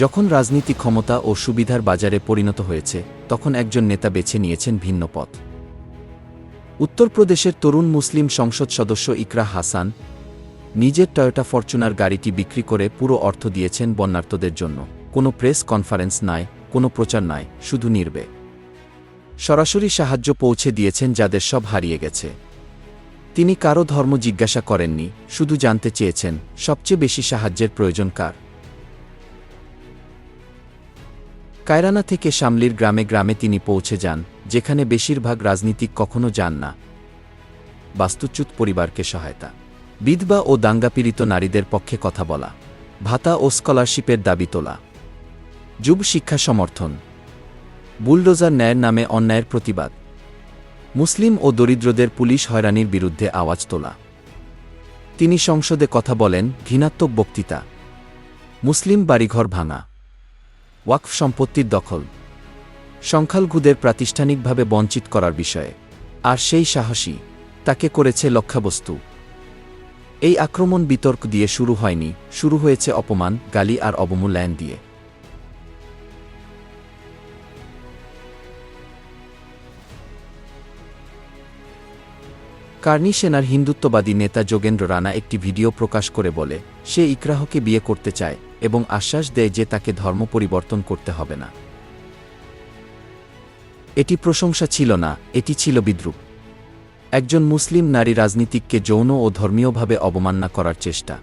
যখন রাজনীতি ক্ষমতা ও সুবিধার বাজারে পরিণত হয়েছে, তখন একজন নেতা বেছে নিয়েছেন ভিন্ন পথ। উত্তরপ্রদেশের তরুণ মুসলিম সংসদ সদস্য ইকরা হাসান নিজের টয়োটা ফরচুনার গাড়িটি বিক্রি করে পুরো অর্থ দিয়েছেন বন্যার্তদের জন্য। কোনো প্রেস কনফারেন্স নাই, কোনো প্রচার নাই, শুধু নির্বে। সরাসরি সাহায্য পৌঁছে দিয়েছেন যাদের সব হারিয়ে গেছে। তিনি কারও ধর্ম জিজ্ঞাসা করেননি, শুধু জানতে চেয়েছেন, সবচেয়ে বেশি সাহায্যের প্রয়োজন কার? কায়রানা থেকে শামলির গ্রামে গ্রামে তিনি পৌঁছে যান, যেখানে বেশিরভাগ রাজনীতিক কখনো যান না। বাস্তুচ্যুত পরিবারকে সহায়তা। বিধবা ও দাঙ্গাপীড়িত নারীদের পক্ষে কথা বলা। ভাতা ও স্কলারশিপের দাবি তোলা। যুব শিক্ষা সমর্থন। বুলডোজার ন্যায়ের নামে অন্যায়ের প্রতিবাদ। মুসলিম ও দরিদ্রদের পুলিশ হয়রানির বিরুদ্ধে আওয়াজ তোলা। তিনি সংসদে কথা বলেন, ঘৃণাত্মক বক্তৃতা। মুসলিম বাড়িঘর ভাঙা। ওয়াকফ সম্পত্তির দখল। সংখ্যালঘুদের প্রাতিষ্ঠানিকভাবে বঞ্চিত করার বিষয়ে। আর সেই সাহসী, তাকে করেছে লক্ষ্যবস্তু। এই আক্রমণ বিতর্ক দিয়ে শুরু হয়নি, শুরু হয়েছে অপমান, গালি আর অবমূল্যায়ন দিয়ে। কার্নি সেনার হিন্দুত্ববাদী নেতা যোগেন্দ্র রানা একটি ভিডিও প্রকাশ করে বলে, সে ইকরাহকে বিয়ে করতে চায়। এবং আশ্বাস দেয় যে তাকে ধর্ম পরিবর্তন করতে হবে না এটি প্রশংসা ছিল না এটি ছিল বিদ্রুপ একজন মুসলিম নারী রাজনীতিককে যৌন ও ধর্মীয়ভাবে অবমাননা করার চেষ্টা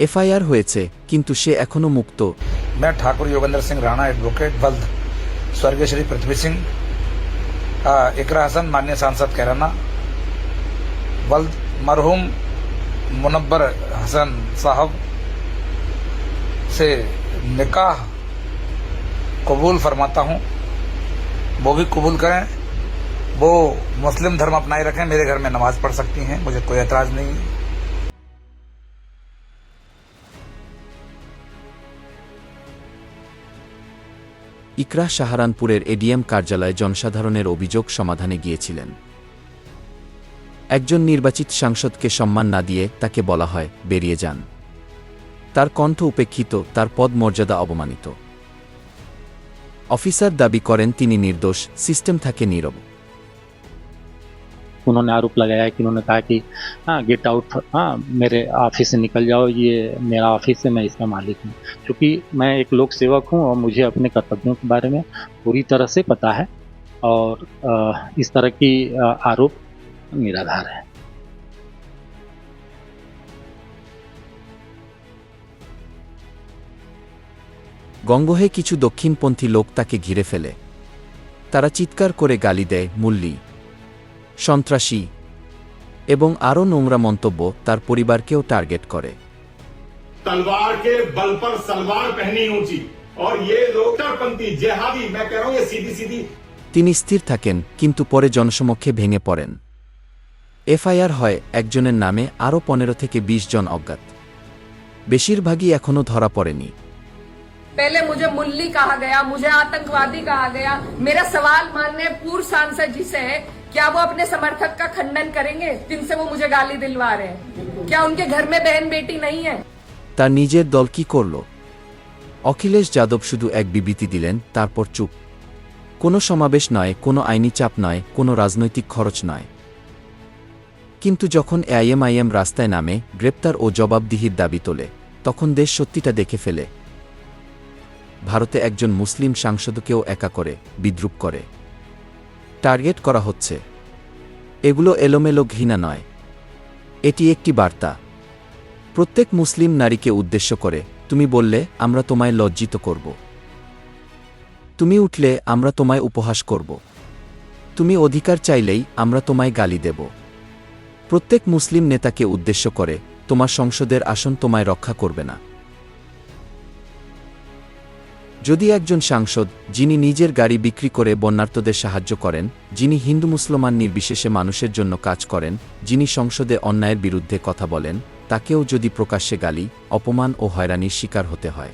এফআইআর হয়েছে কিন্তু সে এখনও মুক্ত मैं ठाकुर योगेंद्र सिंह राणा एडवोकेट बल्द स्वर्गीय श्री पृथ्वी सिंह अ, इकरा हसन माननीय सांसद कैराना बल्द मरहूम मुनब्बर हसन साहब से निकाह कबूल फरमाता हूँ वो भी कबूल करें वो मुस्लिम धर्म अपनाए रखें मेरे घर में नमाज पढ़ सकती हैं मुझे कोई एतराज़ नहीं है ইকরাহ সাহারানপুরের এডিএম কার্যালয়ে জনসাধারণের অভিযোগ সমাধানে গিয়েছিলেন একজন নির্বাচিত সাংসদকে সম্মান না দিয়ে তাকে বলা হয় বেরিয়ে যান তার কণ্ঠ উপেক্ষিত তার পদ মর্যাদা অবমানিত অফিসার দাবি করেন তিনি নির্দোষ সিস্টেম থাকে নীরব उन्होंने आरोप लगाया है कि उन्होंने कहा कि हाँ गेट आउट हाँ मेरे ऑफिस से निकल जाओ ये मेरा ऑफिस है मैं इसका मालिक हूँ क्योंकि मैं एक लोक सेवक हूँ और मुझे अपने कर्तव्यों के बारे में पूरी तरह से पता है और अ, इस तरह की अ, आरोप निराधार है গঙ্গোহে কিছু দক্ষিণপন্থী লোক তাকে ঘিরে ফেলে তারা চিৎকার করে গালি দেয় মুল্লি সন্ত্রাসী এবং আরও নোংরা মন্তব্য তার পরিবারকেও টার্গেট করে तलवार के बल पर सलवार पहनी ऊंची और ये लोग कट्टरपंथी जेहादी मैं कह रहा हूं ये सीधी सीधी তিনি স্থির থাকেন কিন্তু পরে জনসমক্ষে ভেঙে পড়েন এফআইআর হয় একজনের নামে আরও পনেরো থেকে ২০ জন অজ্ঞাত বেশিরভাগই এখনও ধরা পড়েনি पहले मुझे मुल्ली कहा गया मुझे आतंकवादी कहा गया मेरा सवाल माननीय पूर्व सांसद जी से है क्या वो अपने समर्थक का खंडन करेंगे जिनसे वो मुझे गाली दिलवा रहे हैं क्या उनके घर में बहन बेटी नहीं है তার নিজের দল কি করল অখিলেশ যাদব শুধু এক বিবৃতি দিলেন তারপর চুপ কোনো সমাবেশ নয় কোনো আইনি চাপ নয় কোনো রাজনৈতিক খরচ নয় কিন্তু যখন এআইএমআইএম রাস্তায় নামে গ্রেপ্তার ও জবাবদিহির দাবি তোলে তখন দেশ সত্যিটা দেখে ফেলে ভারতে একজন মুসলিম সাংসদকেও একা করে, বিদ্রুপ করে। টার্গেট করা হচ্ছে। এগুলো এলোমেলো ঘৃণা নয়। এটি একটি বার্তা। প্রত্যেক মুসলিম নারীকে উদ্দেশ্য করে, তুমি বললে, আমরা তোমায় লজ্জিত করব। তুমি উঠলে, আমরা তোমায় উপহাস করব। তুমি অধিকার চাইলেই, আমরা তোমায় গালি দেব। প্রত্যেক মুসলিম নেতাকে উদ্দেশ্য করে, তোমার সংসদের আসন তোমায় রক্ষা করবে না। যদি একজন সাংসদ, যিনি নিজের গাড়ি বিক্রি করে বন্যার্তদের সাহায্য করেন, যিনি হিন্দু মুসলমান নির্বিশেষে মানুষের জন্য কাজ করেন, যিনি সংসদে অন্যায়ের বিরুদ্ধে কথা বলেন, তাকেও যদি প্রকাশ্যে গালি, অপমান ও হয়রানির শিকার হতে হয়।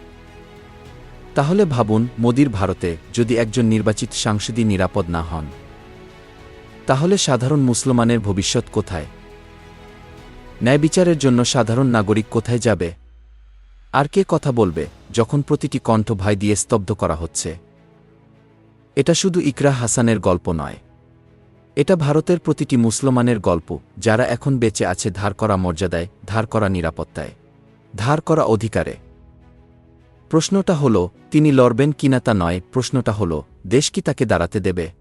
তাহলে ভাবুন, মোদির ভারতে যদি একজন নির্বাচিত সাংসদই নিরাপদ না হন। তাহলে সাধারণ মুসলমানের ভবিষ্যৎ কোথায়? ন্যায় বিচারের জন্য সাধারণ নাগরিক কোথায় যাবে? আর কে কথা বলবে? যখন প্রতিটি কণ্ঠ ভাই দিয়ে স্তব্ধ করা হচ্ছে। এটা শুধু ইকরা হাসানের গল্প নয়। এটা ভারতের প্রতিটি মুসলমানের গল্প, যারা এখন বেঁচে আছে ধার করা মর্যাদায়, ধার করা নিরাপত্তায়। ধার করা অধিকারে। প্রশ্নটা হল, তিনি লড়বেন কিনা তা নয়, প্রশ্নটা হল, দেশ কি তাকে দাঁড়াতে দেবে?